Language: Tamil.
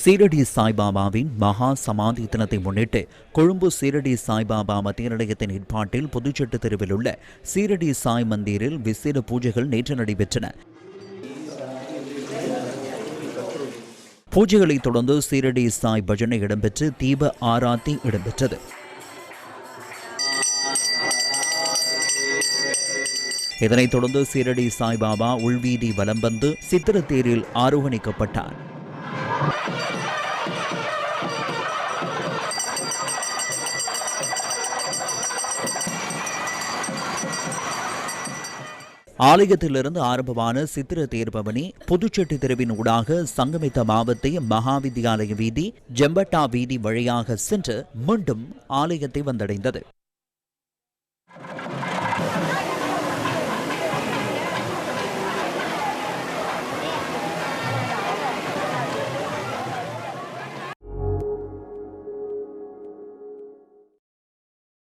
சீரடி சாய்பாபாவின் மகா சமாதி தினத்தை முன்னிட்டு கொழும்பு சீரடி சாய்பாபா மத்திய நிலையத்தின் ஏற்பாட்டில் புதுச்செட்டு தெருவில் உள்ள சீரடி சாய் மந்திரில் விசேட பூஜைகள் நேற்று நடைபெற்றன. பூஜைகளைத் தொடர்ந்து சீரடி சாய் பஜனை இடம்பெற்று தீப ஆராத்தி இடம்பெற்றது. இதனைத் தொடர்ந்து சீரடி சாய்பாபா உள்வீதி வலம் வந்து சித்திரத்தேரில் ஆரோகணிக்கப்பட்டார். ஆலயத்திலிருந்து ஆரம்பமான சித்திர தேர்பவனி புதுச்செட்டி தெருவின் ஊடாக சங்கமித்த மாவத்தை மகாவித்யாலய வீதி ஜெம்பட்டா வீதி வழியாக சென்று மீண்டும் ஆலயத்தை வந்தடைந்தது.